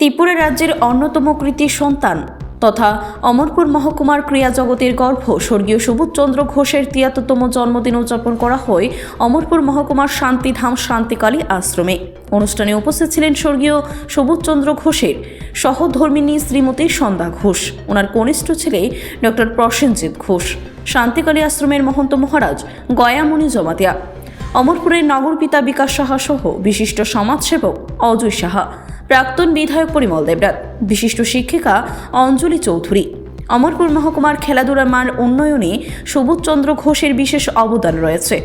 ত্রিপুরা রাজ্যের অন্যতম কৃতি সন্তান তথা অমরপুর মহকুমার ক্রিয়া জগতের গর্ভ, স্বর্গীয় সুবোধচন্দ্র ঘোষের তিয়াত্তরতম জন্মদিন উদযাপন করা হয় অমরপুর মহকুমার শান্তিধাম শান্তিকালী আশ্রমে। অনুষ্ঠানে উপস্থিত ছিলেন স্বর্গীয় সুবোধচন্দ্র ঘোষের সহধর্মিনী শ্রীমতী সন্ধ্যা ঘোষ। ওনার কনিষ্ঠ ছেলে ডক্টর প্রসেনজিৎ ঘোষ। শান্তিকালী আশ্রমের মহন্ত মহারাজ গয়ামণি জমাতিয়া। অমরপুরের নগর পিতা বিকাশ সাহা সহ বিশিষ্ট সমাজসেবক অজয় সাহা। প্রাক্তন বিধায়ক পরিমল দেবরাত বিশিষ্ট শিক্ষিকা অঞ্জলি চৌধুরী, অমরপুর মহকুমার খেলাধুলার মান উন্নয়নে সবুজচন্দ্র ঘোষের বিশেষ অবদান রয়েছে।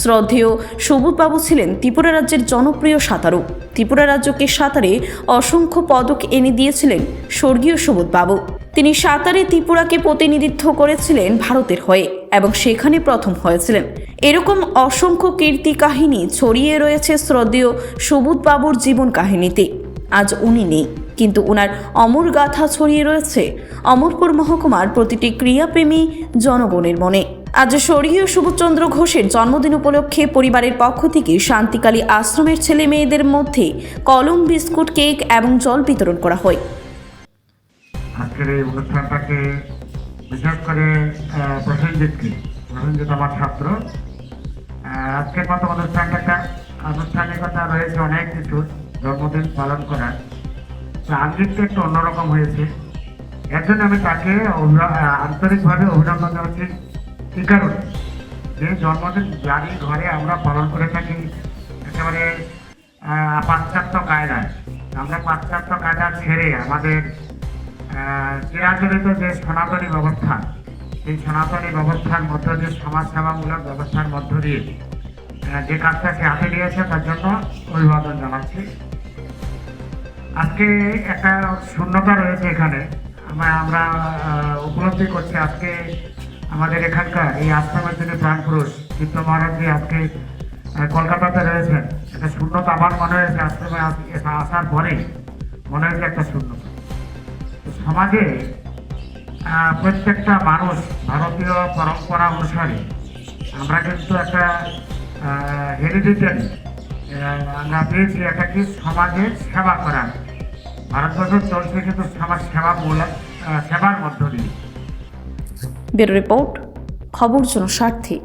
শ্রদ্ধেয় সবুজবাবু ছিলেন ত্রিপুরা রাজ্যের জনপ্রিয় সাঁতারু। ত্রিপুরা রাজ্যকে সাঁতারে অসংখ্য পদক এনে দিয়েছিলেন স্বর্গীয় সবুজবাবু। তিনি সাঁতারে ত্রিপুরাকে প্রতিনিধিত্ব করেছিলেন ভারতের হয়ে এবং সেখানে প্রথম হয়েছিলেন। এরকম অসংখ্য কীর্তি কাহিনী ছড়িয়ে রয়েছে শ্রদ্ধেয় সবুজবাবুর জীবন কাহিনীতে। আজ উনি নেই। কিন্তু ওনার অমর গাথা ছড়িয়ে রয়েছে অমরপুর মহকুমার প্রতিটি ক্রিয়াপ্রেমী জনগণের মনে। আজ স্বর্গীয় সুবোধচন্দ্র ঘোষের জন্মদিন উপলক্ষে পরিবারের পক্ষ থেকে শান্তিকালী আশ্রমের ছেলে মেয়েদের মধ্যে কলম, বিস্কুট, কেক এবং জল বিতরণ করা হয়। আজকের এই অনুষ্ঠানটাকে বিশেষ করে প্রসেনজিৎকে প্রসেনজিৎ আমার ছাত্র। আজকের মতো অনুষ্ঠানটা আনুষ্ঠানিকতা রয়েছে অনেক কিছু। জন্মদিন পালন করার আঙ্গিকটা একটু অন্যরকম হয়েছে। এর জন্য আমি তাকে আন্তরিকভাবে অভিনন্দন জানাচ্ছি। এই কারণে? যে জন্মদিন জানি ঘরে আমরা পালন করে থাকি, একেবারে পাশ্চাত্য কায়দায়। আমরা পাশ্চাত্য কায়দা ছেড়ে আমাদের চিরাচরিত যে সনাতনী ব্যবস্থা, সেই সনাতনী ব্যবস্থার মধ্য দিয়ে, সমাজসেবামূলক ব্যবস্থার মধ্য দিয়ে যে কাজটা সে হাতে নিয়েছে, তার জন্য অভিবাদন জানাচ্ছি। আজকে একটা শূন্যতা রয়েছে এখানে। আমরা উপলব্ধি করছি আজকে আমাদের এখানকার এই আশ্রমের যিনি প্রাণ পুরুষ, চিত্ত মহারাজজি আজকে কলকাতাতে রয়েছেন। একটা শূন্যতা আমার মনে হয়েছে আশ্রমে আস- আসার পরে মনে হয়েছে একটা শূন্যতা। সমাজে প্রত্যেকটা মানুষ ভারতীয় পরম্পরা অনুসারে আমরা কিন্তু একটা হেরিডিটারি আমরা পেয়েছি একটা কি? সমাজের সেবা করা ভারতবর্ষ চলছে কিন্তু সেবা মূলক সেবার ব্যুরো রিপোর্ট খবর জনস্বার্থী।